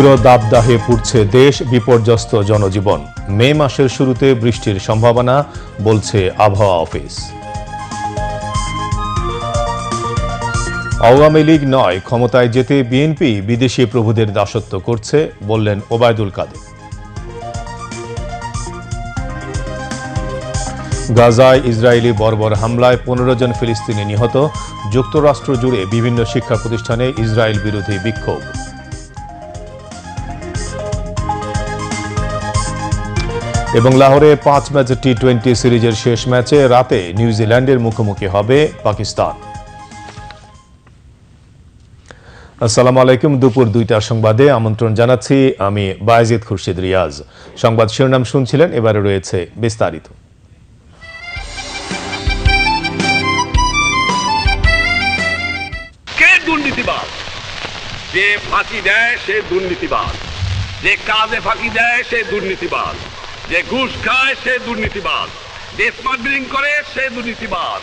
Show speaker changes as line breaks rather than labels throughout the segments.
তীব্র দাবদাহে পুড়ছে দেশ বিপর্যস্ত জনজীবন মে মাসের শুরুতে বৃষ্টির সম্ভাবনা বলছে আবহাওয়া অফিস আওয়ামী লীগ নয় ক্ষমতায় যেতে বিএনপি বিদেশি প্রভুদের দাসত্ব করছে বললেন ওবায়দুল কাদের গাজায় ইসরায়েলি বর্বর হামলায় পনেরো জন ফিলিস্তিনি নিহত যুক্তরাষ্ট্র জুড়ে বিভিন্ন শিক্ষা প্রতিষ্ঠানে ইসরায়েল বিরোধী বিক্ষোভ এবং লাহোরে পাঁচ ম্যাচ টি টোয়েন্টি সিরিজের শেষ ম্যাচে রাতে নিউজিল্যান্ডের মুখোমুখি হবে পাকিস্তান আসসালামু আলাইকুম দুপুর দুইটা সংবাদে আমন্ত্রণ জানাচ্ছি আমি বায়াজিদ খুরশিদ রিয়াজ সংবাদ শিরোনাম শুনছিলেন এবারে রয়েছে বিস্তারিত
যে ফাঁকি দেয় সে দুর্নীতিবাদ যে কাজে ফাঁকি দেয় সে দুর্নীতিবাদ যে ঘুষ খায় সে দুর্নীতিবাদ যে স্মাগলিং করে সে দুর্নীতিবাদ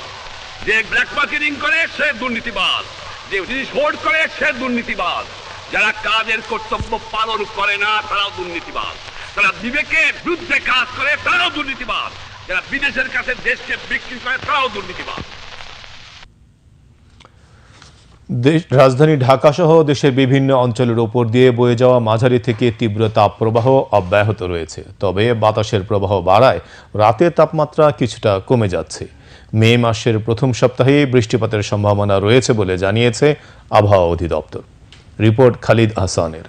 যে ব্ল্যাক মার্কেটিং করে সে দুর্নীতিবাদ যে জিনিস হোল্ড করে সে দুর্নীতিবাদ যারা কাজের কর্তব্য পালন করে না তারাও দুর্নীতিবাদ তারা বিবেকের বিরুদ্ধে কাজ করে তারাও দুর্নীতিবাদ যারা বিদেশের কাছে দেশকে বিক্রি করে তারাও দুর্নীতিবাদ
রাজধানী ঢাকাসহ দেশের বিভিন্ন অঞ্চলের ওপর দিয়ে বয়ে যাওয়া মাঝারি থেকে তীব্র তাপপ্রবাহ অব্যাহত রয়েছে তবে বাতাসের প্রবাহ বাড়ায় রাতে তাপমাত্রা কিছুটা কমে যাচ্ছে মে মাসের প্রথম সপ্তাহে বৃষ্টিপাতের সম্ভাবনা রয়েছে বলে জানিয়েছে আবহাওয়া অধিদপ্তর রিপোর্ট খালিদ হাসানের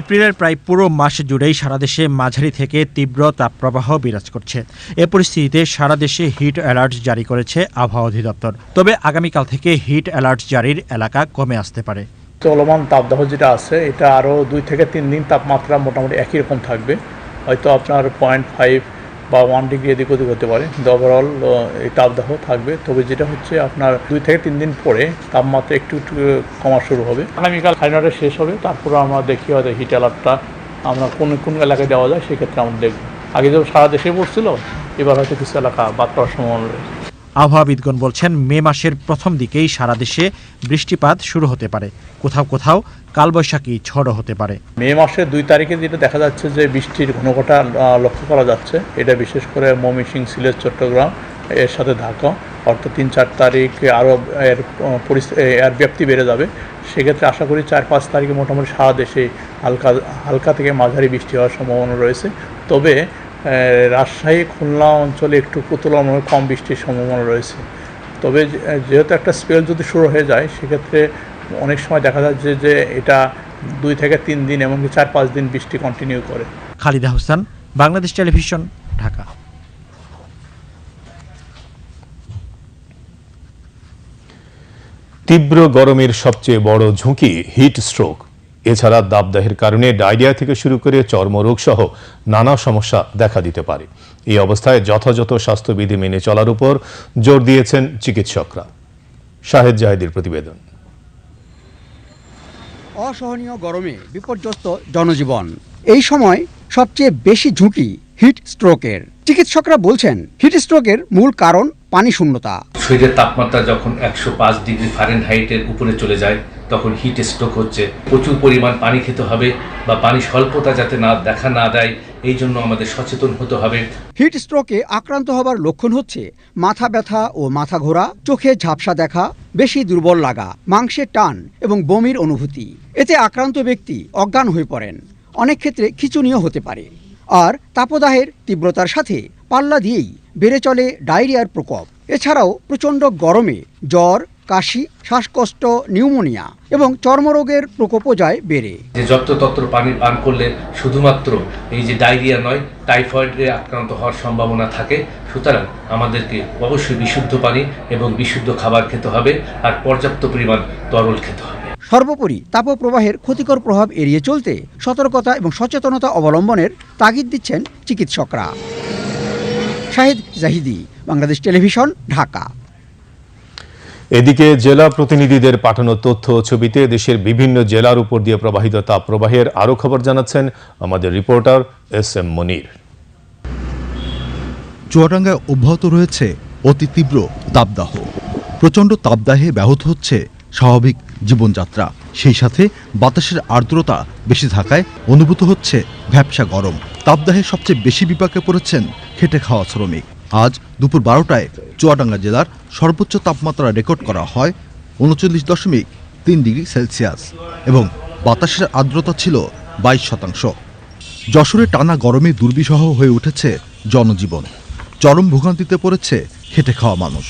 এপ্রিলের প্রায় পুরো মাস জুড়েই সারা দেশে মাঝারি থেকে তীব্র তাপপ্রবাহ বিরাজ করছে এ পরিস্থিতিতে সারা দেশে হিট অ্যালার্ট জারি করেছে আবহাওয়া অধিদপ্তর তবে আগামীকাল থেকে হিট অ্যালার্ট জারির এলাকা কমে আসতে পারে
চলমান তাপদাহ যেটা আছে এটা আরও দুই থেকে তিন দিন তাপমাত্রা মোটামুটি একই রকম থাকবে হয়তো আপনার পয়েন্ট ফাইভ বা ওয়ান ডিগ্রি এদিক ওদিক হতে পারে কিন্তু ওভারঅল এই তাপদাহ থাকবে তবে যেটা হচ্ছে আপনার দুই থেকে তিন দিন পরে তাপমাত্রা একটু একটু কমা শুরু হবে
আগামীকাল ফাইনালটা শেষ হবে তারপরে আমরা দেখি হয়তো হিট অ্যালার্টটা আমরা কোন কোন এলাকায় দেওয়া যায় সেক্ষেত্রে আমরা দেখব আগে যেমন সারা দেশে পড়ছিল এবার হয়তো কিছু এলাকা বাদ পড়ার সম্ভাবনা রয়েছে
আবহাওয়াবিদগণ বলছেন মে মাসের প্রথম দিকেই সারা দেশে বৃষ্টিপাত শুরু হতে পারে কোথাও কোথাও কালবৈশাখী ঝড়ো হতে পারে
মে মাসের দুই তারিখে যেটা দেখা যাচ্ছে যে বৃষ্টির ঘনঘটা লক্ষ্য করা যাচ্ছে এটা বিশেষ করে সিং সিলেট চট্টগ্রাম এর সাথে ঢাকা অর্থাৎ তিন চার তারিখ আরও এর এর ব্যাপ্তি বেড়ে যাবে সেক্ষেত্রে আশা করি চার পাঁচ তারিখে মোটামুটি সারা দেশে হালকা হালকা থেকে মাঝারি বৃষ্টি হওয়ার সম্ভাবনা রয়েছে তবে রাজশাহী খুলনা অঞ্চলে একটু তুলনামূলক কম বৃষ্টির সম্ভাবনা রয়েছে তবে যেহেতু একটা স্পেল যদি শুরু হয়ে যায় সেক্ষেত্রে অনেক সময় দেখা যাচ্ছে যে এটা দুই থেকে তিন দিন এমনকি চার পাঁচ দিন বৃষ্টি কন্টিনিউ করে
খালিদা হোসেন বাংলাদেশ টেলিভিশন ঢাকা
তীব্র গরমের সবচেয়ে বড় ঝুঁকি হিট স্ট্রোক এছাড়া দাবদাহের কারণে ডায়রিয়া থেকে শুরু করে চর্মরোগ সহ নানা সমস্যা দেখা দিতে পারে এই অবস্থায় যথাযথ স্বাস্থ্যবিধি মেনে চলার উপর জোর দিয়েছেন চিকিৎসকরা শাহেদ জাহেদের প্রতিবেদন
অসহনীয় গরমে বিপর্যস্ত জনজীবন এই সময় সবচেয়ে বেশি ঝুঁকি হিট স্ট্রোকের চিকিৎসকরা বলছেন হিট স্ট্রোকের মূল কারণ পানি শূন্যতা
শরীরের তাপমাত্রা যখন একশো পাঁচ ডিগ্রি ফারেনহাইটের উপরে চলে যায় তখন হিট স্ট্রোক হচ্ছে প্রচুর পরিমাণ পানি খেতে হবে বা পানি স্বল্পতা যাতে না দেখা না দেয় এই জন্য আমাদের সচেতন হতে হবে
হিট স্ট্রোকে আক্রান্ত হবার লক্ষণ হচ্ছে মাথা ব্যথা ও মাথা ঘোরা চোখে ঝাপসা দেখা বেশি দুর্বল লাগা মাংসে টান এবং বমির অনুভূতি এতে আক্রান্ত ব্যক্তি অজ্ঞান হয়ে পড়েন অনেক ক্ষেত্রে খিচুনিও হতে পারে আর তাপদাহের তীব্রতার সাথে পাল্লা দিয়েই বেড়ে চলে ডায়রিয়ার প্রকোপ এছাড়াও প্রচণ্ড গরমে জ্বর কাশি শ্বাসকষ্ট নিউমোনিয়া এবং চর্মরোগের প্রকোপও যায় বেড়ে
যে যত্রতত্র পানি পান করলে শুধুমাত্র এই যে ডায়রিয়া নয় টাইফয়েডে আক্রান্ত হওয়ার সম্ভাবনা থাকে সুতরাং আমাদেরকে অবশ্যই বিশুদ্ধ পানি এবং বিশুদ্ধ খাবার খেতে হবে আর পর্যাপ্ত পরিমাণ তরল খেতে হবে
সর্বোপরি তাপপ্রবাহের ক্ষতিকর প্রভাব এড়িয়ে চলতে সতর্কতা এবং সচেতনতা অবলম্বনের তাগিদ দিচ্ছেন চিকিৎসকরা শাহিদ জাহিদি বাংলাদেশ টেলিভিশন ঢাকা
এদিকে জেলা প্রতিনিধিদের পাঠানো তথ্য ছবিতে দেশের বিভিন্ন জেলার উপর দিয়ে প্রবাহিত তাপ প্রবাহের আরও খবর জানাচ্ছেন আমাদের রিপোর্টার এস এম মনির
চুয়াডাঙ্গায় অব্যাহত রয়েছে অতি তীব্র তাপদাহ প্রচণ্ড তাপদাহে ব্যাহত হচ্ছে স্বাভাবিক জীবনযাত্রা সেই সাথে বাতাসের আর্দ্রতা বেশি থাকায় অনুভূত হচ্ছে ভ্যাবসা গরম তাপদাহে সবচেয়ে বেশি বিপাকে পড়েছেন খেটে খাওয়া শ্রমিক আজ দুপুর বারোটায় চুয়াডাঙ্গা জেলার সর্বোচ্চ তাপমাত্রা রেকর্ড করা হয় উনচল্লিশ দশমিক তিন ডিগ্রি সেলসিয়াস এবং বাতাসের আর্দ্রতা ছিল বাইশ শতাংশ যশোরে টানা গরমে দুর্বিসহ হয়ে উঠেছে জনজীবন চরম ভোগান্তিতে পড়েছে খেটে খাওয়া মানুষ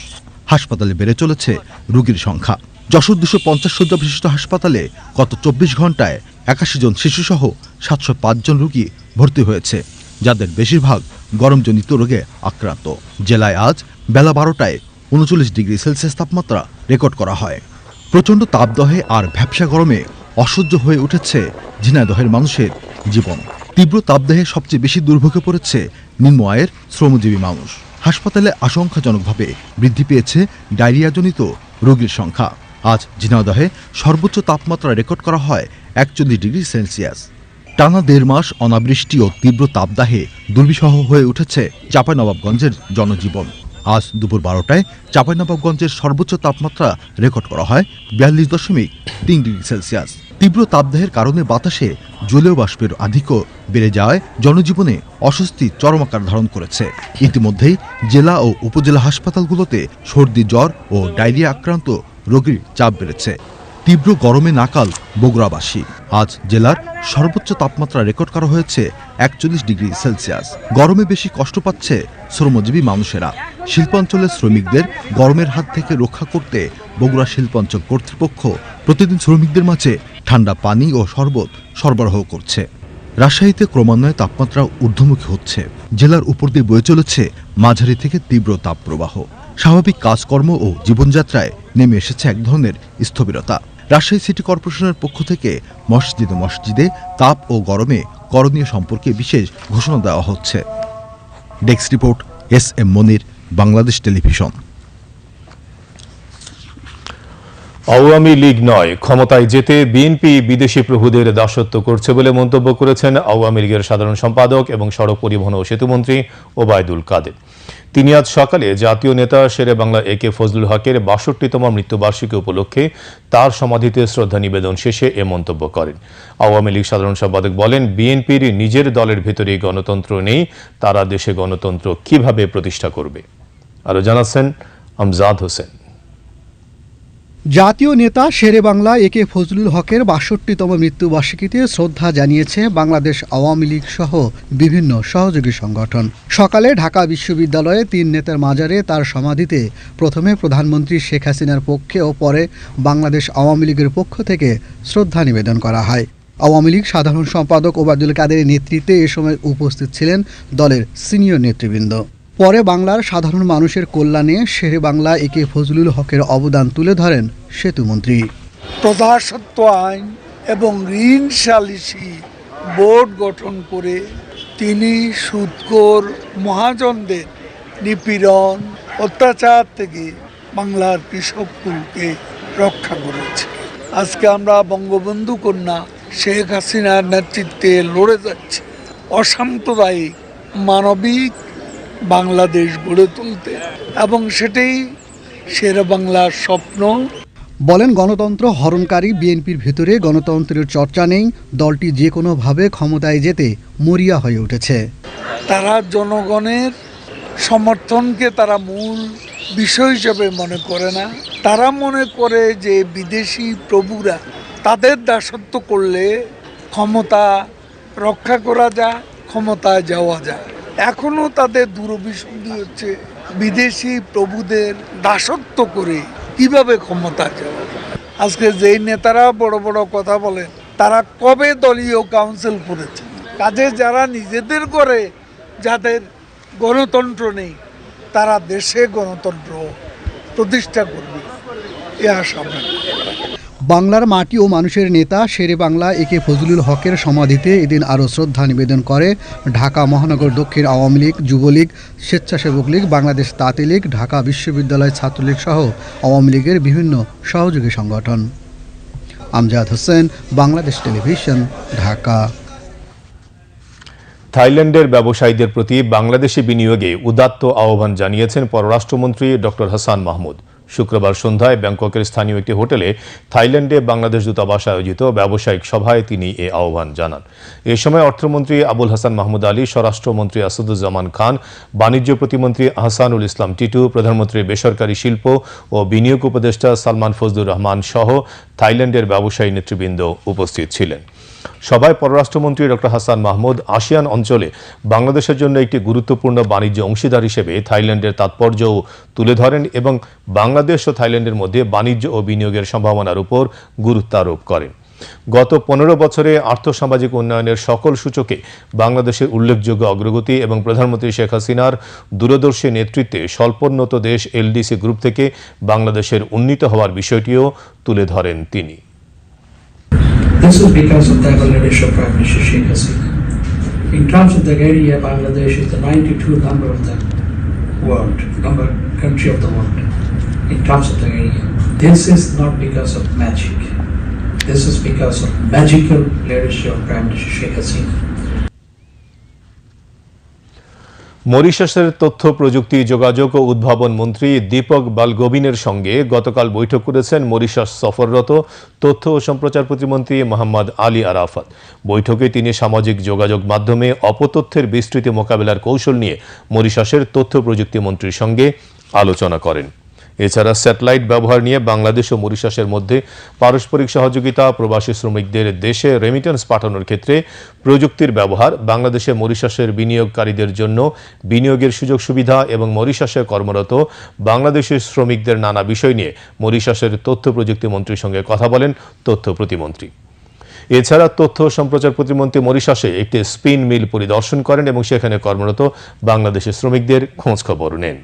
হাসপাতালে বেড়ে চলেছে রুগীর সংখ্যা যশোর দুশো পঞ্চাশ শয্যা বিশিষ্ট হাসপাতালে গত চব্বিশ ঘন্টায় একাশি জন শিশুসহ সাতশো পাঁচজন রুগী ভর্তি হয়েছে যাদের বেশিরভাগ গরমজনিত রোগে আক্রান্ত জেলায় আজ বেলা বারোটায় উনচল্লিশ ডিগ্রি সেলসিয়াস তাপমাত্রা রেকর্ড করা হয় প্রচণ্ড তাপদহে আর ভ্যাবসা গরমে অসহ্য হয়ে উঠেছে ঝিনাইদহের মানুষের জীবন তীব্র তাপদেহে সবচেয়ে বেশি দুর্ভোগে পড়েছে নিম্ন আয়ের শ্রমজীবী মানুষ হাসপাতালে আশঙ্কাজনকভাবে বৃদ্ধি পেয়েছে ডায়রিয়াজনিত রোগীর সংখ্যা আজ ঝিনাইদহে সর্বোচ্চ তাপমাত্রা রেকর্ড করা হয় একচল্লিশ ডিগ্রি সেলসিয়াস টানা দেড় মাস অনাবৃষ্টি ও তীব্র তাপদাহে দুর্বিষহ হয়ে উঠেছে চাপানবাবগঞ্জের জনজীবন আজ দুপুর বারোটায় চাপাইনবাবগঞ্জের সর্বোচ্চ তাপমাত্রা রেকর্ড করা হয় বিয়াল্লিশ দশমিক তিন ডিগ্রি সেলসিয়াস তীব্র তাপদাহের কারণে বাতাসে জলীয় বাষ্পের আধিক্য বেড়ে যাওয়ায় জনজীবনে অস্বস্তি চরম আকার ধারণ করেছে ইতিমধ্যেই জেলা ও উপজেলা হাসপাতালগুলোতে সর্দি জ্বর ও ডায়রিয়া আক্রান্ত রোগীর চাপ বেড়েছে তীব্র গরমে নাকাল বগুড়াবাসী আজ জেলার সর্বোচ্চ তাপমাত্রা রেকর্ড করা হয়েছে একচল্লিশ ডিগ্রি সেলসিয়াস গরমে বেশি কষ্ট পাচ্ছে শ্রমজীবী মানুষেরা শিল্পাঞ্চলের শ্রমিকদের গরমের হাত থেকে রক্ষা করতে বগুড়া শিল্পাঞ্চল কর্তৃপক্ষ প্রতিদিন শ্রমিকদের মাঝে ঠান্ডা পানি ও শরবত সরবরাহ করছে রাজশাহীতে ক্রমান্বয়ে তাপমাত্রা ঊর্ধ্বমুখী হচ্ছে জেলার উপর দিয়ে বয়ে চলেছে মাঝারি থেকে তীব্র তাপপ্রবাহ স্বাভাবিক কাজকর্ম ও জীবনযাত্রায় নেমে এসেছে এক ধরনের স্থবিরতা রাজশাহী সিটি কর্পোরেশনের পক্ষ থেকে মসজিদে মসজিদে তাপ ও গরমে করণীয় সম্পর্কে বিশেষ ঘোষণা দেওয়া হচ্ছে desk report S M Monir Bangladesh television
Awami League নয় ক্ষমতায় যেতে বিএনপি বিদেশি প্রভুদের দাসত্ব করছে বলে মন্তব্য করেছেন আওয়ামী লীগের সাধারণ সম্পাদক এবং সড়ক পরিবহন ও সেতুমন্ত্রী ওবায়দুল কাদের তিনি আজ সকালে জাতীয় নেতা শেরে বাংলা এ কে ফজলুল হকের বাষট্টিতম মৃত্যুবার্ষিকী উপলক্ষে তার সমাধিতে শ্রদ্ধা নিবেদন শেষে এ মন্তব্য করেন আওয়ামী লীগ সাধারণ সম্পাদক বলেন বিএনপির নিজের দলের ভেতরে গণতন্ত্র নেই তারা দেশে গণতন্ত্র কিভাবে প্রতিষ্ঠা করবে আরো জানাচ্ছেন আমজাদ হোসেন
জাতীয় নেতা শেরে বাংলা একে ফজলুল হকের বাষট্টিতম মৃত্যুবার্ষিকীতে শ্রদ্ধা জানিয়েছে বাংলাদেশ আওয়ামী লীগ সহ বিভিন্ন সহযোগী সংগঠন সকালে ঢাকা বিশ্ববিদ্যালয়ে তিন নেতার মাজারে তার সমাধিতে প্রথমে প্রধানমন্ত্রী শেখ হাসিনার পক্ষে ও পরে বাংলাদেশ আওয়ামী লীগের পক্ষ থেকে শ্রদ্ধা নিবেদন করা হয় আওয়ামী লীগ সাধারণ সম্পাদক ওবায়দুল কাদের নেতৃত্বে এ সময় উপস্থিত ছিলেন দলের সিনিয়র নেতৃবৃন্দ পরে বাংলার সাধারণ মানুষের কল্যাণে শেরে বাংলা একে ফজলুল হকের অবদান তুলে ধরেন সেতুমন্ত্রী
প্রজাসত্ব আইন এবং ঋণ সালিসি বোর্ড গঠন করে তিনি সুৎকর মহাজনদের নিপীড়ন অত্যাচার থেকে বাংলার কৃষককুলকে রক্ষা করেছে আজকে আমরা বঙ্গবন্ধু কন্যা শেখ হাসিনার নেতৃত্বে লড়ে যাচ্ছি অসাম্প্রদায়িক মানবিক বাংলাদেশ গড়ে তুলতে এবং সেটাই সেরা বাংলার স্বপ্ন
বলেন গণতন্ত্র হরণকারী বিএনপির ভেতরে গণতন্ত্রের চর্চা নেই দলটি যে কোনোভাবে ক্ষমতায় যেতে মরিয়া হয়ে উঠেছে
তারা জনগণের সমর্থনকে তারা মূল বিষয় হিসেবে মনে করে না তারা মনে করে যে বিদেশি প্রভুরা তাদের দাসত্ব করলে ক্ষমতা রক্ষা করা যায় ক্ষমতায় যাওয়া যায় এখনও তাদের দুরভিসন্ধি হচ্ছে বিদেশি প্রভুদের দাসত্ব করে কিভাবে ক্ষমতা যাবে আজকে যেই নেতারা বড় বড় কথা বলেন তারা কবে দলীয় কাউন্সিল করেছেন কাজে যারা নিজেদের করে যাদের গণতন্ত্র নেই তারা দেশে গণতন্ত্র প্রতিষ্ঠা করবে এ আশা
বাংলার মাটি ও মানুষের নেতা শেরে বাংলা একে ফজলুল হকের সমাধিতে এদিন আরও শ্রদ্ধা নিবেদন করে ঢাকা মহানগর দক্ষিণ আওয়ামী লীগ যুবলীগ স্বেচ্ছাসেবক লীগ বাংলাদেশ তাঁতি লীগ ঢাকা বিশ্ববিদ্যালয় ছাত্রলীগ সহ আওয়ামী লীগের বিভিন্ন সহযোগী সংগঠন আমজাদ হোসেন বাংলাদেশ টেলিভিশন ঢাকা
থাইল্যান্ডের ব্যবসায়ীদের প্রতি বাংলাদেশি বিনিয়োগে উদাত্ত আহ্বান জানিয়েছেন পররাষ্ট্রমন্ত্রী ডক্টর হাসান মাহমুদ শুক্রবার সন্ধ্যায় ব্যাংককের স্থানীয় একটি হোটেলে থাইল্যান্ডে বাংলাদেশ দূতাবাস আয়োজিত ব্যবসায়িক সভায় তিনি এ আহ্বান জানান এ সময় অর্থমন্ত্রী আবুল হাসান মাহমুদ আলী স্বরাষ্ট্রমন্ত্রী আসাদুজ্জামান খান বাণিজ্য প্রতিমন্ত্রী আহসানুল ইসলাম টিটু প্রধানমন্ত্রী বেসরকারি শিল্প ও বিনিয়োগ উপদেষ্টা সালমান ফজলুর রহমান সহ থাইল্যান্ডের ব্যবসায়ী নেতৃবৃন্দ উপস্থিত ছিলেন সভায় পররাষ্ট্রমন্ত্রী ডক্টর হাসান মাহমুদ আসিয়ান অঞ্চলে বাংলাদেশের জন্য একটি গুরুত্বপূর্ণ বাণিজ্য অংশীদার হিসেবে থাইল্যান্ডের তাৎপর্যও তুলে ধরেন এবং বাংলাদেশ ও থাইল্যান্ডের মধ্যে বাণিজ্য ও বিনিয়োগের সম্ভাবনার উপর গুরুত্ব আরোপ করেন গত পনেরো বছরে আর্থসামাজিক উন্নয়নের সকল সূচকে বাংলাদেশের উল্লেখযোগ্য অগ্রগতি এবং প্রধানমন্ত্রী শেখ হাসিনার দূরদর্শী নেতৃত্বে স্বল্পোন্নত দেশ এলডিসি গ্রুপ থেকে বাংলাদেশের উন্নীত হওয়ার বিষয়টিও তুলে ধরেন তিনি This is because of the Bangladesh Prime Minister Sheikh Hasina. In terms of the area, Bangladesh is the 92 number of the world, number country of the world. In terms of the area, this is not because of magic. This is because of magical leadership of Prime Minister Sheikh Hasina. মরিশাসের তথ্য প্রযুক্তি যোগাযোগ ও উদ্ভাবন মন্ত্রী দীপক বালগোবিনের সঙ্গে গতকাল বৈঠক করেছেন Mauritius সফররত তথ্য ও সম্প্রচার প্রতিমন্ত্রী মোহাম্মদ আলী আরাফাত বৈঠকে তিনি সামাজিক যোগাযোগ মাধ্যমে অপতথ্যের বিস্তৃতি মোকাবেলার কৌশল নিয়ে মরিশাসের তথ্য প্রযুক্তি মন্ত্রীর সঙ্গে আলোচনা করেন এছাড়া স্যাটেলাইট ব্যবহার নিয়ে বাংলাদেশ ও মরিশাসের মধ্যে পারস্পরিক সহযোগিতা প্রবাসী শ্রমিকদের দেশে রেমিটেন্স পাঠানোর ক্ষেত্রে প্রযুক্তির ব্যবহার বাংলাদেশে মরিশাসের বিনিয়োগকারীদের জন্য বিনিয়োগের সুযোগ সুবিধা এবং মরিশাসে কর্মরত বাংলাদেশের শ্রমিকদের নানা বিষয় নিয়ে মরিশাসের তথ্য প্রযুক্তি মন্ত্রীর সঙ্গে কথা বলেন তথ্য প্রতিমন্ত্রী এছাড়া তথ্য সম্প্রচার প্রতিমন্ত্রী মরিশাসে একটি স্পিন মিল পরিদর্শন করেন এবং সেখানে কর্মরত বাংলাদেশের শ্রমিকদের খোঁজখবর নেন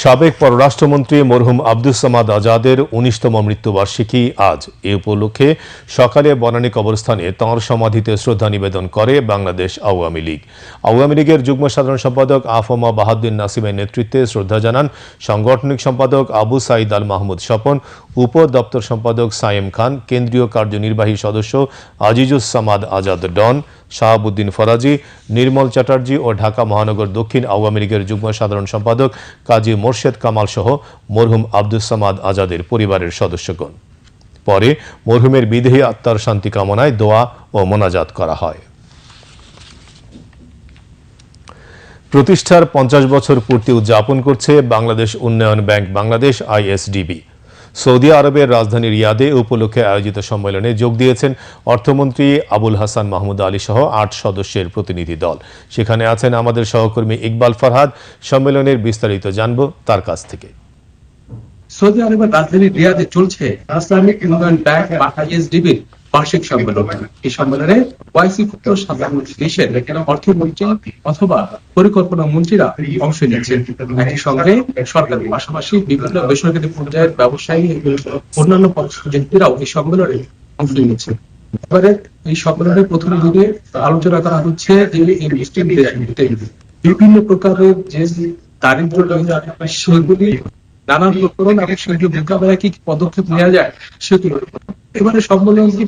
সাবেক পররাষ্ট্রমন্ত্রী মরহুম আব্দুল সামাদ আজাদের উনিশতম মৃত্যুবার্ষিকী আজ এ উপলক্ষে সকালে বনানী কবরস্থানে তাঁর সমাধিতে শ্রদ্ধা নিবেদন করে বাংলাদেশ আওয়ামী লীগ আওয়ামী লীগের যুগ্ম সাধারণ সম্পাদক আফমা বাহাদুদ্দিন নাসিমের নেতৃত্বে শ্রদ্ধা জানান সাংগঠনিক সম্পাদক আবু সাইদ আল মাহমুদ স্বপন উপ দপ্তর সম্পাদক সায়েম খান কেন্দ্রীয় কার্যনির্বাহী সদস্য আজিজুস সামাদ আজাদ ডন শাহাবুদ্দিন ফরাজি নির্মল চ্যাটার্জি ও ঢাকা মহানগর দক্ষিণ আওয়ামী লীগের যুগ্ম সাধারণ সম্পাদক কাজী মোর্শেদ কামাল সহ মরহুম আব্দুস সামাদ আজাদের পরিবারের সদস্যগণ পরে মরহুমের বিদেহী আত্মার শান্তি কামনায় দোয়া ও মোনাজাত করা হয় প্রতিষ্ঠার পঞ্চাশ বছর পূর্তি উদযাপন করছে বাংলাদেশ উন্নয়ন ব্যাংক বাংলাদেশ আইএসডিবি সৌদি আরবের রাজধানী রিয়াদে উপলক্ষে আয়োজিত সম্মেলনে যোগ দিয়েছেন অর্থমন্ত্রী আবুল হাসান মাহমুদ আলী সহ আট সদস্যের প্রতিনিধি দল সেখানে আছেন আমাদের সহকর্মী ইকবাল ফরহাদ সম্মেলনের বিস্তারিত জানব তার কাছ থেকে
সৌদি আরবের রাজধানী রিয়াদে চলছে ইসলামিক ইউনিয়ন ব্যাংক বা আইএসডিবির বার্ষিক সম্মেলন এই সম্মেলনে ওয়াইসি পুত্র সাধারণ দেশের অর্থমন্ত্রী অথবা পরিকল্পনা মন্ত্রীরা অংশ নিয়েছেন একই সঙ্গে সরকারের পাশাপাশি বিভিন্ন বেসরকারি পর্যায়ের ব্যবসায়ী অন্যান্য পর্যটকরাও এই সম্মেলনে অংশ নিয়েছেন এবারে এই সম্মেলনের প্রথম দিনে আলোচনা করা হচ্ছে যে এই মুসলিম বিভিন্ন প্রকারের যে দারিদ্র সেগুলি এবং কি পদক্ষেপ নেওয়া যায় সেগুলো এবারে সম্মেলন কি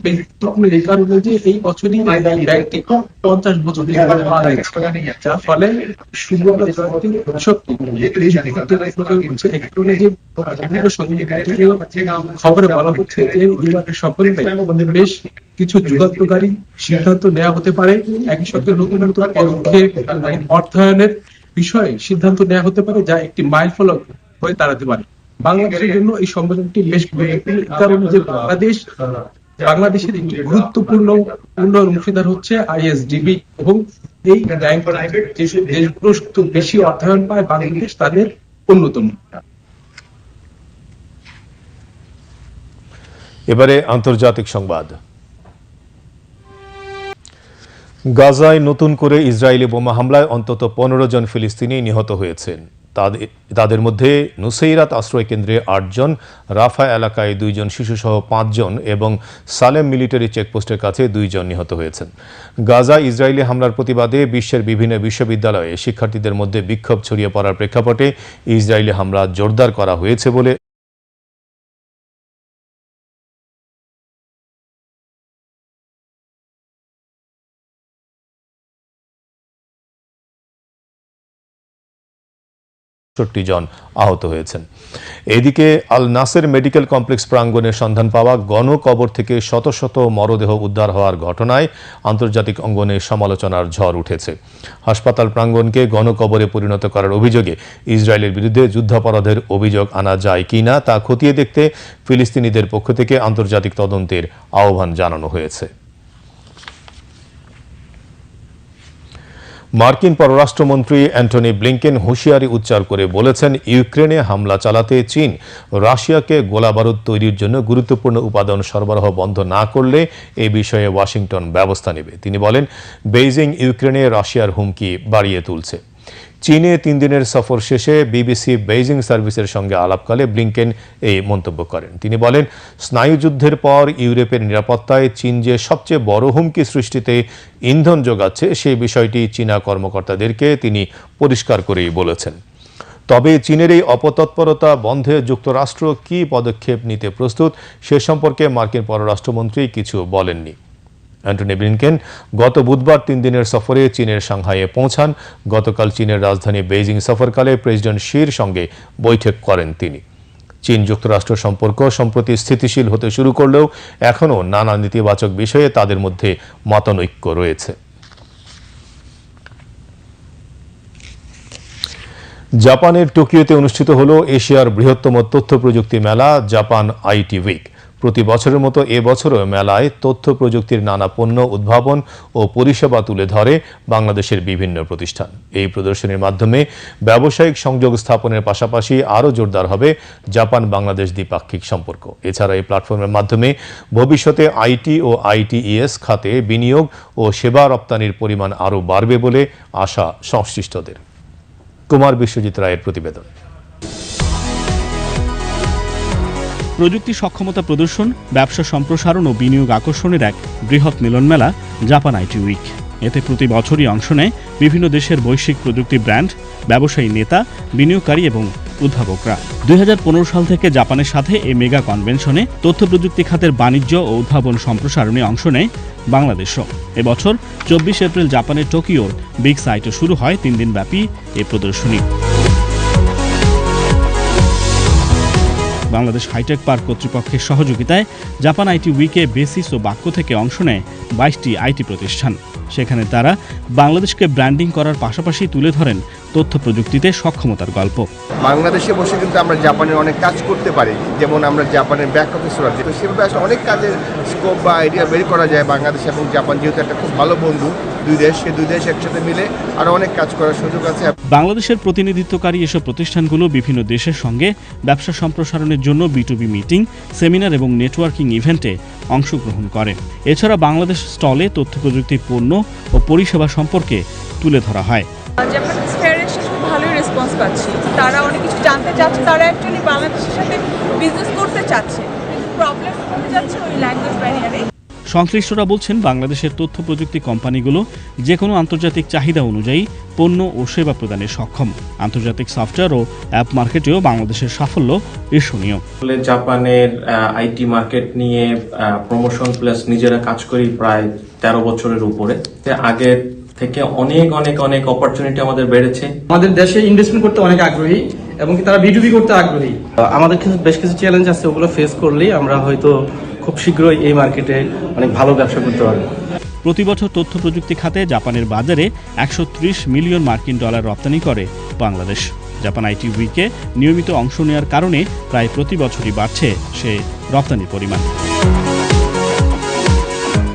এই কারণে যে এই বছরই পঞ্চাশ বছর যার ফলে খবরে বলা হচ্ছে যে সকলে বেশ কিছু যুগাত্মকারী সিদ্ধান্ত নেওয়া হতে পারে একই সঙ্গে নতুন নতুন পদক্ষেপ অর্থায়নের বিষয়ে সিদ্ধান্ত নেওয়া হতে পারে যা একটি মাইল ফলক হয়ে দাঁড়াতে পারে বাংলাদেশের জন্য এই সংগঠনটি বেশ কারণ যে বাংলাদেশ বাংলাদেশের একটি গুরুত্বপূর্ণ উন্নয়ন অংশীদার হচ্ছে আইএসডিবি এবং এই ব্যাংক যেসব দেশগুলো বেশি অর্থায়ন পায় বাংলাদেশ তাদের অন্যতম
এবারে আন্তর্জাতিক সংবাদ গাজায় নতুন করে ইসরায়েলি বোমা হামলায় অন্তত পনেরো জন ফিলিস্তিনি নিহত হয়েছেন তাদের তাদের মধ্যে নুসেইরাত আশ্রয় কেন্দ্রে আটজন রাফা এলাকায় দুইজন শিশুসহ পাঁচজন এবং সালেম মিলিটারি চেকপোস্টের কাছে দুইজন নিহত হয়েছেন গাজা ইসরায়েলি হামলার প্রতিবাদে বিশ্বের বিভিন্ন বিশ্ববিদ্যালয়ে শিক্ষার্থীদের মধ্যে বিক্ষোভ ছড়িয়ে পড়ার প্রেক্ষাপটে ইসরায়েলি হামলা জোরদার করা হয়েছে বলে ষট্টি জন আহত হয়েছেন এদিকে আল নাসের মেডিকেল কমপ্লেক্স প্রাঙ্গনে সন্ধান পাওয়া গণকবর থেকে শত শত মরদেহ উদ্ধার হওয়ার ঘটনায় আন্তর্জাতিক অঙ্গনে সমালোচনার ঝড় উঠেছে হাসপাতাল প্রাঙ্গণকে গণকবরে পরিণত করার অভিযোগে ইসরায়েলের বিরুদ্ধে যুদ্ধাপরাধের অভিযোগ আনা যায় কি না তা খতিয়ে দেখতে ফিলিস্তিনিদের পক্ষ থেকে আন্তর্জাতিক তদন্তের আহ্বান জানানো হয়েছে মার্কিন পররাষ্ট্রমন্ত্রী অ্যান্টনি ব্লিংকেন হুঁশিয়ারি উচ্চার করে বলেছেন ইউক্রেনে হামলা চালাতে চীন রাশিয়াকে গোলাবারুদ তৈরির জন্য গুরুত্বপূর্ণ উপাদান সরবরাহ বন্ধ না করলে এ বিষয়ে ওয়াশিংটন ব্যবস্থা নেবে তিনি বলেন বেইজিং ইউক্রেনে রাশিয়ার হুমকি বাড়িয়ে তুলছে চীনে তিন দিনের সফর শেষে বিবিসি বেইজিং সার্ভিসের সঙ্গে আলাপকালে ব্লিংকেন এই মন্তব্য করেন তিনি বলেন স্নায়ুযুদ্ধের পর ইউরোপের নিরাপত্তায় চীন যে সবচেয়ে বড় হুমকি সৃষ্টিতে ইন্ধন যোগাচ্ছে সেই বিষয়টি চীনা কর্মকর্তাদেরকে তিনি পরিষ্কার করেই বলেছেন তবে চীনের এই অপতৎপরতা বন্ধে যুক্তরাষ্ট্র কি পদক্ষেপ নিতে প্রস্তুত সে সম্পর্কে মার্কিন পররাষ্ট্রমন্ত্রী কিছু বলেননি অ্যান্টনি ব্লিনকেন গত বুধবার তিন দিনের সফরে চীনের সাংহাইয়ে পৌঁছান গতকাল চীনের রাজধানী বেইজিং সফরকালে প্রেসিডেন্ট শির সঙ্গে বৈঠক করেন তিনি চীন যুক্তরাষ্ট্র সম্পর্ক সম্প্রতি স্থিতিশীল হতে শুরু করলেও এখনও নানা নেতিবাচক বিষয়ে তাদের মধ্যে মতানৈক্য রয়েছে জাপানের টোকিওতে অনুষ্ঠিত হল এশিয়ার বৃহত্তম তথ্য প্রযুক্তি মেলা জাপান আইটি উইক প্রতি বছরের মতো এবছরও মেলায় তথ্য প্রযুক্তির নানা পণ্য উদ্ভাবন ও পরিষেবা তুলে ধরে বাংলাদেশের বিভিন্ন প্রতিষ্ঠান এই প্রদর্শনীর মাধ্যমে ব্যবসায়িক সংযোগ স্থাপনের পাশাপাশি আরও জোরদার হবে জাপান বাংলাদেশ দ্বিপাক্ষিক সম্পর্ক এছাড়া এই প্ল্যাটফর্মের মাধ্যমে ভবিষ্যতে আইটি ও আইটিইএস খাতে বিনিয়োগ ও সেবা রপ্তানির পরিমাণ আরও বাড়বে বলে আশা সংশ্লিষ্টদের কুমার বিশ্বজিৎ রায়ের প্রতিবেদন
প্রযুক্তি সক্ষমতা প্রদর্শন ব্যবসা সম্প্রসারণ ও বিনিয়োগ আকর্ষণের এক বৃহৎ মিলনমেলা জাপান আইটি উইক এতে প্রতি বছরই অংশ নেয় বিভিন্ন দেশের বৈশ্বিক প্রযুক্তি ব্র্যান্ড ব্যবসায়ী নেতা বিনিয়োগকারী এবং উদ্ভাবকরা দুই সাল থেকে জাপানের সাথে এই মেগা কনভেনশনে তথ্য প্রযুক্তি খাতের বাণিজ্য ও উদ্ভাবন সম্প্রসারণে অংশ নেয় বাংলাদেশও এবছর চব্বিশ এপ্রিল জাপানের টোকিওর বিগ সাইটে শুরু হয় তিন দিনব্যাপী এই প্রদর্শনী বাংলাদেশ হাইটেক পার্ক কর্তৃপক্ষের সহযোগিতায় জাপান আইটি উইকে বেসিস ও বাক্য থেকে অংশ নেয় বাইশটি আইটি প্রতিষ্ঠান সেখানে তারা বাংলাদেশকে ব্র্যান্ডিং করার পাশাপাশি তুলে ধরেন তথ্য প্রযুক্তিতে সক্ষমতার গল্প
বাংলাদেশে বসে কিন্তু আমরা জাপানের অনেক কাজ করতে পারি যেমন আমরা জাপানের ব্যাক অফিস সেভাবে অনেক কাজের স্কোপ বা আইডিয়া বের করা যায় বাংলাদেশ এবং জাপান যেহেতু একটা খুব ভালো বন্ধু দুই দেশ সে দুই দেশ একসাথে মিলে আরও অনেক কাজ করার সুযোগ আছে
বাংলাদেশের প্রতিনিধিত্বকারী এসব প্রতিষ্ঠানগুলো বিভিন্ন দেশের সঙ্গে ব্যবসা সম্প্রসারণের জন্য বিটুবি মিটিং সেমিনার এবং নেটওয়ার্কিং ইভেন্টে অংশগ্রহণ করে এছাড়া বাংলাদেশ স্টলে তথ্য প্রযুক্তির পণ্য ও পরিষেবা সম্পর্কে তুলে ধরা হয়
রেসপন্স পাচ্ছি তারা অনেক কিছু জানতে চাচ্ছে তারা অ্যাকচুয়ালি বাংলাদেশের সাথে বিজনেস করতে চাচ্ছে প্রবলেম হতে যাচ্ছে ওই ল্যাঙ্গুয়েজ ব্যারিয়ারে
সংশ্লিষ্টরা বলছেন বাংলাদেশের তথ্য প্রযুক্তি কোম্পানিগুলো যে কোনো আন্তর্জাতিক চাহিদা অনুযায়ী পণ্য ও সেবা প্রদানে সক্ষম আন্তর্জাতিক সফটওয়্যার ও অ্যাপ মার্কেটেও বাংলাদেশের সাফল্য ঈর্ষণীয় জাপানের আইটি মার্কেট নিয়ে প্রমোশন প্লাস নিজেরা কাজ করি প্রায় তেরো বছরের উপরে আগে থেকে অনেক অনেক অনেক অপরচুনিটি আমাদের বেড়েছে আমাদের দেশে ইনভেস্টমেন্ট করতে অনেক আগ্রহী এবং তারা বিটুবি করতে আগ্রহী আমাদের কিছু বেশ কিছু চ্যালেঞ্জ আছে ওগুলো ফেস করলেই আমরা হয়তো খুব শীঘ্রই এই মার্কেটে অনেক ভালো ব্যবসা করতে পারবো প্রতি বছর তথ্য প্রযুক্তি খাতে জাপানের বাজারে একশো মিলিয়ন মার্কিন ডলার রপ্তানি করে বাংলাদেশ জাপান আইটি উইকে নিয়মিত অংশ নেওয়ার কারণে প্রায় প্রতি বছরই বাড়ছে সে রপ্তানির পরিমাণ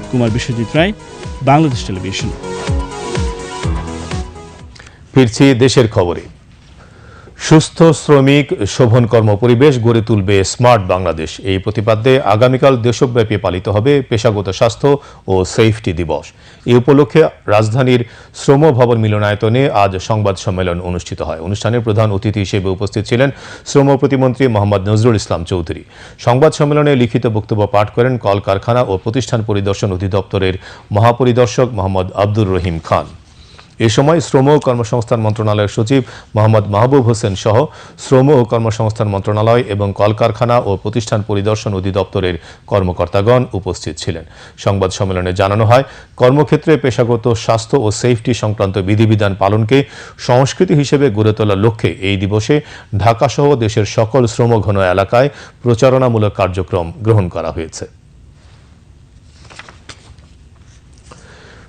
কুমার বিশ্বজিৎ রায় বাংলাদেশ টেলিভিশন ফিরছি দেশের খবরে সুস্থ শ্রমিক শোভন কর্ম পরিবেশ গড়ে তুলবে স্মার্ট বাংলাদেশ এই প্রতিপাদ্যে আগামীকাল দেশব্যাপী পালিত হবে পেশাগত স্বাস্থ্য ও সেফটি দিবস এ উপলক্ষে রাজধানীর শ্রম ভবন মিলনায়তনে আজ সংবাদ সম্মেলন অনুষ্ঠিত হয় অনুষ্ঠানে প্রধান অতিথি হিসেবে উপস্থিত ছিলেন শ্রম প্রতিমন্ত্রী মোহাম্মদ নজরুল ইসলাম চৌধুরী সংবাদ সম্মেলনে লিখিত বক্তব্য পাঠ করেন কলকারখানা ও প্রতিষ্ঠান পরিদর্শন অধিদপ্তরের মহাপরিদর্শক মোহাম্মদ আব্দুর রহিম খান এ সময় শ্রম ও কর্মসংস্থান মন্ত্রণালয়ের সচিব মোহাম্মদ মাহবুব হোসেন সহ শ্রম ও কর্মসংস্থান মন্ত্রণালয় এবং কলকারখানা ও প্রতিষ্ঠান পরিদর্শন অধিদপ্তরের কর্মকর্তাগণ উপস্থিত ছিলেন সংবাদ সম্মেলনে জানানো হয় কর্মক্ষেত্রে পেশাগত স্বাস্থ্য ও সেফটি সংক্রান্ত বিধিবিধান পালনকে সংস্কৃতি হিসেবে গড়ে তোলার লক্ষ্যে এই দিবসে ঢাকাসহ দেশের সকল শ্রমঘন এলাকায় প্রচারণামূলক কার্যক্রম গ্রহণ করা হয়েছে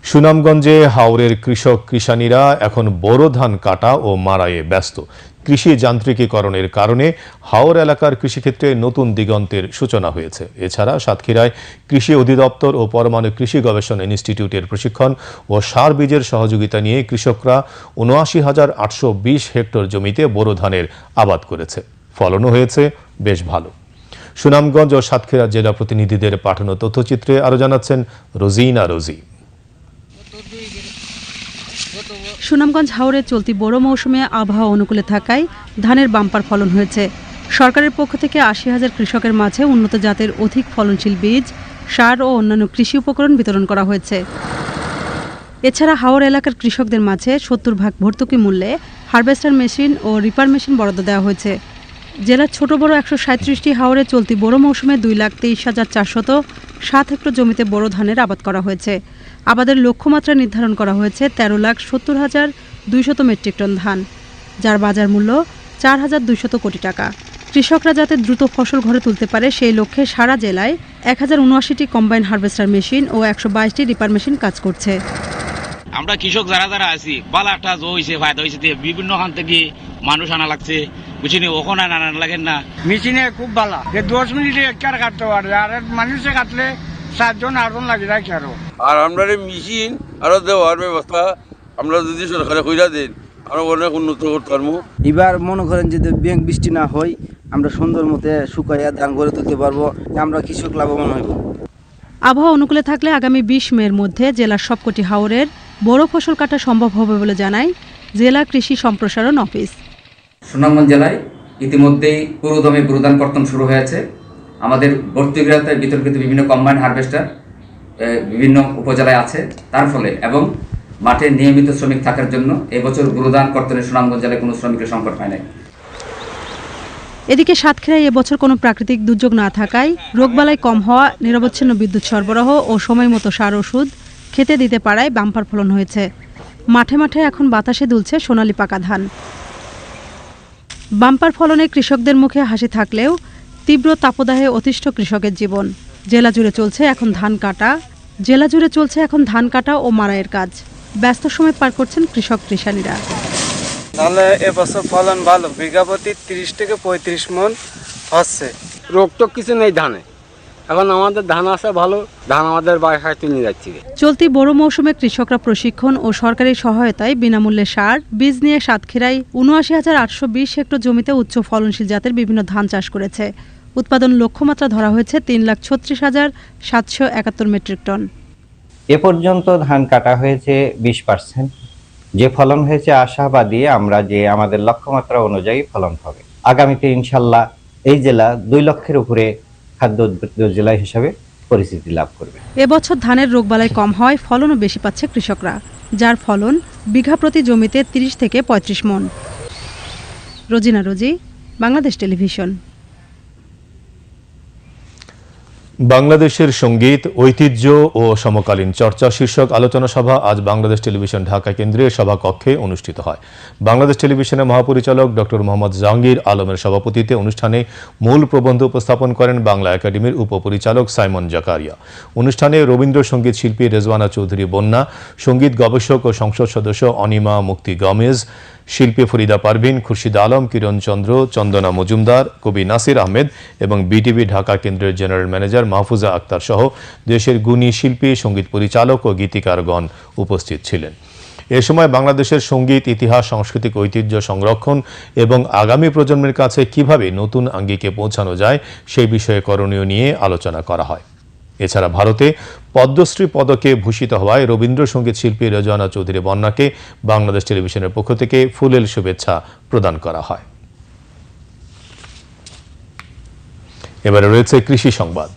সুনামগঞ্জে হাওরের কৃষক কৃষানীরা এখন বোরো ধান কাটা ও মারায়ে ব্যস্ত কৃষি যান্ত্রিকীকরণের কারণে হাওর এলাকার কৃষিক্ষেত্রে নতুন দিগন্তের সূচনা হয়েছে এছাড়া সাতক্ষীরায় কৃষি অধিদপ্তর ও পরমাণু কৃষি গবেষণা ইনস্টিটিউটের প্রশিক্ষণ ও সার বীজের সহযোগিতা নিয়ে কৃষকরা উনআশি হাজার আটশো বিশ হেক্টর জমিতে বোরো ধানের আবাদ করেছে ফলনও হয়েছে বেশ ভালো সুনামগঞ্জ ও সাতক্ষীরা জেলা প্রতিনিধিদের পাঠানো তথ্যচিত্রে আরও জানাচ্ছেন রোজিনা রোজি সুনামগঞ্জ হাওরে চলতি বড় মৌসুমে আবহাওয়া অনুকূলে থাকায় ধানের বাম্পার ফলন হয়েছে সরকারের পক্ষ থেকে আশি হাজার কৃষকের মাঝে উন্নত জাতের অধিক ফলনশীল বীজ সার ও অন্যান্য কৃষি উপকরণ বিতরণ করা হয়েছে এছাড়া হাওর এলাকার কৃষকদের মাঝে সত্তর ভাগ ভর্তুকি মূল্যে হারভেস্টার মেশিন ও রিপার মেশিন বরাদ্দ দেওয়া হয়েছে জেলার ছোট বড় একশো সাঁত্রিশটি হাওরে চলতি বড় মৌসুমে দুই লাখ তেইশ হাজার চারশত সাত হেক্টর জমিতে বড় ধানের আবাদ করা হয়েছে আবাদের লক্ষ্যমাত্রা নির্ধারণ করা হয়েছে তেরো লাখ সত্তর হাজার দুইশত মেট্রিক টন ধান যার বাজার মূল্য চার হাজার দুইশত কোটি টাকা কৃষকরা যাতে দ্রুত ফসল ঘরে তুলতে পারে সেই লক্ষ্যে সারা জেলায় এক হাজার উনআশিটি কম্বাইন হারভেস্টার মেশিন ও একশো বাইশটি রিপার মেশিন কাজ করছে আমরা কৃষক যারা যারা আছি বালাটা হয়েছে ফায়দা হয়েছে বিভিন্ন খান থেকে মানুষ আনা লাগছে বুঝিনি ওখানে আনা লাগেন না মেশিনে খুব ভালো দশ মিনিটে কাটতে পারে আর মানুষে কাটলে চারজন আটজন রাখি আরো আর আমরা মেশিন আরো দেওয়ার ব্যবস্থা আমরা যদি সরকারে আরো অনেক উন্নত এবার মনে করেন যদি ব্যাংক বৃষ্টি না হয় আমরা সুন্দর মতে শুকাইয়া ধান করে তুলতে পারবো আমরা কৃষক লাভবান হইব আবহাওয়া অনুকূলে থাকলে আগামী বিশ মের মধ্যে জেলার সবকটি হাওরের বড় ফসল কাটা সম্ভব হবে বলে জানায় জেলা কৃষি সম্প্রসারণ অফিস সুনামগঞ্জ জেলায় ইতিমধ্যেই পুরোদমে প্রদান কর্তন শুরু হয়েছে আমাদের ভর্তুকিরাতে বিতর্কিত বিভিন্ন কম্বাইন হারভেস্টার বিভিন্ন উপজেলায় আছে তার ফলে এবং মাঠে নিয়মিত শ্রমিক থাকার জন্য এবছর গুরুদান কর্তনে সুনামগঞ্জ জেলায় কোনো শ্রমিকের সংকট হয় নাই এদিকে সাতক্ষীরায় এবছর কোনো প্রাকৃতিক দুর্যোগ না থাকায় রোগবালাই কম হওয়া নিরবচ্ছিন্ন বিদ্যুৎ সরবরাহ ও সময় মতো সার ওষুধ খেতে দিতে পারায় বাম্পার ফলন হয়েছে মাঠে মাঠে এখন বাতাসে দুলছে সোনালি পাকা ধান বাম্পার ফলনে কৃষকদের মুখে হাসি থাকলেও তীব্র তাপদাহে অতিষ্ঠ কৃষকের জীবন জেলা জুড়ে চলছে এখন ধান কাটা জেলা জুড়ে চলছে এখন ধান কাটা ও মারাইয়ের কাজ ব্যস্ত সময় পার করছেন কৃষক কৃষানীরা তাহলে এবছর ফলন ভালো বিঘাপতি ত্রিশ থেকে পঁয়ত্রিশ মন হচ্ছে রোগ টোক কিছু নেই ধানে এখন আমাদের ধান আসা ভালো ধান আমাদের বাসায় যাচ্ছি চলতি বড় মৌসুমে কৃষকরা প্রশিক্ষণ ও সরকারি সহায়তায় বিনামূল্যে সার বীজ নিয়ে সাতক্ষীরায় উনআশি হাজার আটশো বিশ হেক্টর জমিতে উচ্চ ফলনশীল জাতের বিভিন্ন ধান চাষ করেছে উৎপাদন লক্ষ্যমাত্রা ধরা হয়েছে তিন লাখ ছত্রিশ হাজার সাতশো একাত্তর মেট্রিক টন এ পর্যন্ত ধান কাটা হয়েছে বিশ পার্সেন্ট যে ফলন হয়েছে আশাবাদী আমরা যে আমাদের লক্ষ্যমাত্রা অনুযায়ী ফলন হবে আগামীতে ইনশাল্লাহ এই জেলা দুই লক্ষের উপরে খাদ্য উদ্বৃত্ত জেলা হিসাবে পরিচিতি লাভ করবে এবছর ধানের রোগ বালাই কম হয় ফলনও বেশি পাচ্ছে কৃষকরা যার ফলন বিঘা প্রতি জমিতে তিরিশ থেকে পঁয়ত্রিশ মন রোজিনা রোজি বাংলাদেশ টেলিভিশন বাংলাদেশের সঙ্গীত ঐতিহ্য ও সমকালীন চর্চা শীর্ষক আলোচনা সভা আজ বাংলাদেশ টেলিভিশন ঢাকা কেন্দ্রীয় সভাকক্ষে অনুষ্ঠিত হয় বাংলাদেশ টেলিভিশনের মহাপরিচালক ডক্টর মোহাম্মদ জাহাঙ্গীর আলমের সভাপতিতে অনুষ্ঠানে মূল প্রবন্ধ উপস্থাপন করেন বাংলা একাডেমির উপপরিচালক সাইমন জাকারিয়া অনুষ্ঠানে রবীন্দ্রসঙ্গীত শিল্পী রেজওয়ানা চৌধুরী বন্যা সঙ্গীত গবেষক ও সংসদ সদস্য অনিমা মুক্তি গমেজ শিল্পী ফরিদা পারভিন খুরশিদ আলম কিরণ চন্দ্র চন্দনা মজুমদার কবি নাসির আহমেদ এবং বিটিভি ঢাকা কেন্দ্রের জেনারেল ম্যানেজার মাহফুজা আক্তার সহ দেশের গুণী শিল্পী সঙ্গীত পরিচালক ও গীতিকারগণ উপস্থিত ছিলেন এ সময় বাংলাদেশের সঙ্গীত ইতিহাস সাংস্কৃতিক ঐতিহ্য সংরক্ষণ এবং আগামী প্রজন্মের কাছে কিভাবে নতুন আঙ্গিকে পৌঁছানো যায় সেই বিষয়ে করণীয় নিয়ে আলোচনা করা হয় এছাড়া ভারতে পদ্মশ্রী পদকে ভূষিত হওয়ায় রবীন্দ্রসঙ্গীত শিল্পী রজনা চৌধুরী বন্যাকে বাংলাদেশ টেলিভিশনের পক্ষ থেকে ফুলেল শুভেচ্ছা প্রদান করা হয় এবারে রয়েছে কৃষি সংবাদ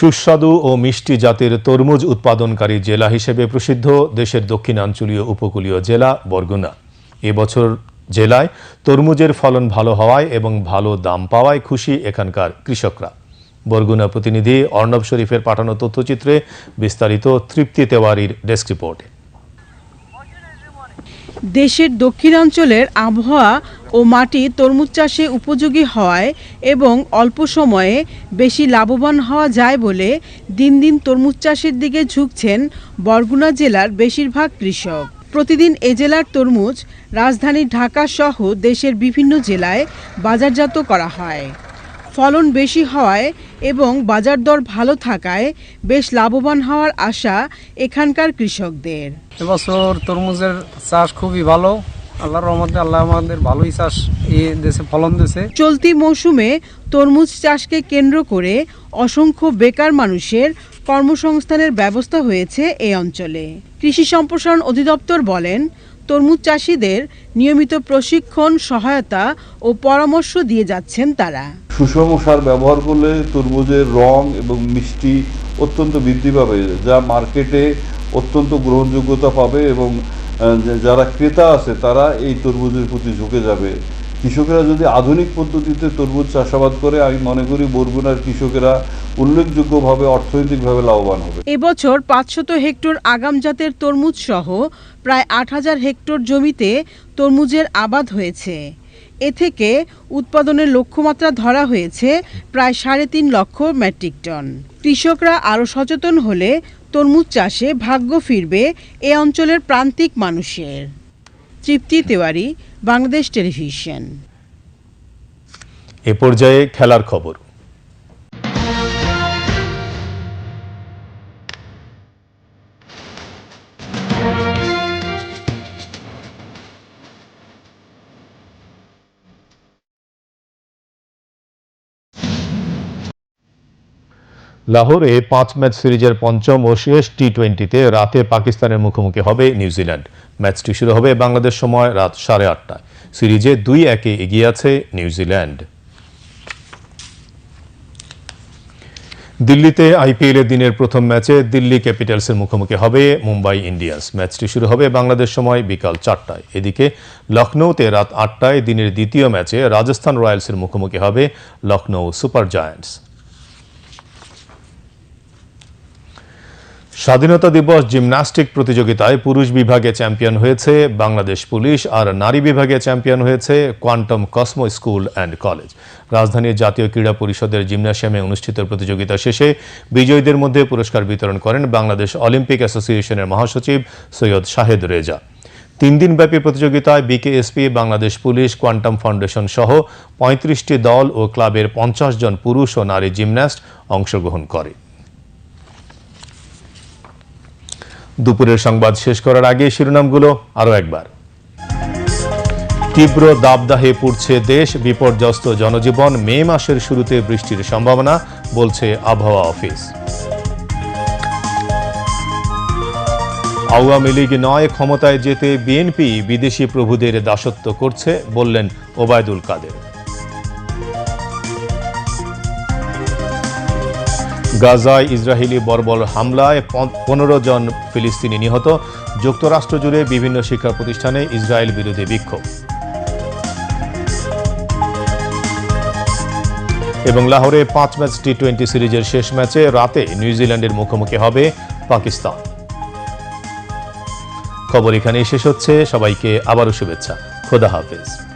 সুস্বাদু ও মিষ্টি জাতের তরমুজ উৎপাদনকারী জেলা হিসেবে প্রসিদ্ধ দেশের দক্ষিণাঞ্চলীয় উপকূলীয় জেলা বরগুনা এবছর জেলায় তরমুজের ফলন ভালো হওয়ায় এবং ভালো দাম পাওয়ায় খুশি এখানকার কৃষকরা বরগুনা প্রতিনিধি অর্ণব শরীফের পাঠানো তথ্যচিত্রে বিস্তারিত তৃপ্তি তেওয়ারির ডেস্ক রিপোর্টে দেশের দক্ষিণাঞ্চলের আবহাওয়া ও মাটি তরমুজ চাষে উপযোগী হওয়ায় এবং অল্প সময়ে বেশি লাভবান হওয়া যায় বলে দিন দিন তরমুজ চাষের দিকে ঝুঁকছেন বরগুনা জেলার বেশিরভাগ কৃষক প্রতিদিন এ জেলার তরমুজ রাজধানী ঢাকা সহ দেশের বিভিন্ন জেলায় বাজারজাত করা হয় ফলন বেশি হওয়ায় এবং বাজার দর ভালো থাকায় বেশ লাভবান হওয়ার আশা এখানকার কৃষকদের এবছর তরমুজের চাষ খুবই ভালো আল্লাহর রহমতে আল্লাহ আমাদের ভালোই চাষ এই দেশে ফলন দেশে চলতি মৌসুমে তরমুজ চাষকে কেন্দ্র করে অসংখ্য বেকার মানুষের কর্মসংস্থানের ব্যবস্থা হয়েছে এই অঞ্চলে কৃষি সম্প্রসারণ অধিদপ্তর বলেন তরমুজ চাষিদের নিয়মিত প্রশিক্ষণ সহায়তা ও পরামর্শ দিয়ে যাচ্ছেন তারা সুষম সার ব্যবহার করলে তরমুজের রং এবং মিষ্টি অত্যন্ত বৃদ্ধি পাবে যা মার্কেটে অত্যন্ত গ্রহণযোগ্যতা পাবে এবং যারা ক্রেতা আছে তারা এই তরমুজের প্রতি ঝুঁকে যাবে কৃষকেরা যদি আধুনিক পদ্ধতিতে তরমুজ চাষাবাদ করে আমি মনে করি বরগুনার কৃষকেরা উল্লেখযোগ্যভাবে অর্থনৈতিকভাবে লাভবান হবে এবছর পাঁচশত হেক্টর আগাম জাতের তরমুজ সহ প্রায় আট হাজার হেক্টর জমিতে তরমুজের আবাদ হয়েছে এ থেকে উৎপাদনের লক্ষ্যমাত্রা ধরা হয়েছে প্রায় সাড়ে তিন লক্ষ মেট্রিক টন কৃষকরা আরও সচেতন হলে তরমুজ চাষে ভাগ্য ফিরবে এ অঞ্চলের প্রান্তিক মানুষের তৃপ্তি তেওয়ারি বাংলাদেশ টেলিভিশন এ পর্যায়ে খেলার খবর লাহোরে পাঁচ ম্যাচ সিরিজের পঞ্চম ও শেষ টি টোয়েন্টিতে রাতে পাকিস্তানের মুখোমুখি হবে নিউজিল্যান্ড ম্যাচটি শুরু হবে বাংলাদেশ সময় রাত সাড়ে আটটায় সিরিজে দুই একে এগিয়ে আছে নিউজিল্যান্ড দিল্লিতে আইপিএলের দিনের প্রথম ম্যাচে দিল্লি ক্যাপিটালসের মুখোমুখি হবে মুম্বাই ইন্ডিয়ান্স ম্যাচটি শুরু হবে বাংলাদেশ সময় বিকাল চারটায় এদিকে লখনৌতে রাত আটটায় দিনের দ্বিতীয় ম্যাচে রাজস্থান রয়্যালসের মুখোমুখি হবে লখনৌ সুপার জায়ান্টস স্বাধীনতা দিবস জিমন্যাস্টিক প্রতিযোগিতায় পুরুষ বিভাগে চ্যাম্পিয়ন হয়েছে বাংলাদেশ পুলিশ আর নারী বিভাগে চ্যাম্পিয়ন হয়েছে Quantum Cosmo school and college রাজধানীর জাতীয় ক্রীড়া পরিষদের জিমনাসিয়ামে অনুষ্ঠিত প্রতিযোগিতা শেষে বিজয়ীদের মধ্যে পুরস্কার বিতরণ করেন বাংলাদেশ অলিম্পিক অ্যাসোসিয়েশনের মহাসচিব সৈয়দ শাহেদ রেজা তিন দিনব্যাপী প্রতিযোগিতায় BKSP Bangladesh police Quantum Foundation সহ পঁয়ত্রিশটি দল ও ক্লাবের পঞ্চাশ জন পুরুষ ও নারী জিমন্যাস্ট অংশগ্রহণ করে দুপুরের সংবাদ শেষ করার আগে শিরোনামগুলো আরও একবার তীব্র দাবদাহে পুড়ছে দেশ বিপর্যস্ত জনজীবন মে মাসের শুরুতে বৃষ্টির সম্ভাবনা বলছে আবহাওয়া অফিস আওয়ামী লীগ নয় ক্ষমতায় যেতে বিএনপি বিদেশি প্রভুদের দাসত্ব করছে বললেন ওবায়দুল কাদের গাজায় ইসরায়েলি বর্বর হামলায় পনেরো জন ফিলিস্তিনি নিহত যুক্তরাষ্ট্র জুড়ে বিভিন্ন শিক্ষা প্রতিষ্ঠানে ইসরায়েল বিরোধী বিক্ষোভ এবং লাহোরে পাঁচ ম্যাচ টি টোয়েন্টি সিরিজের শেষ ম্যাচে রাতে নিউজিল্যান্ডের মুখোমুখি হবে পাকিস্তান খবর এখানেই শেষ হচ্ছে সবাইকে আবারও শুভেচ্ছা খোদা হাফেজ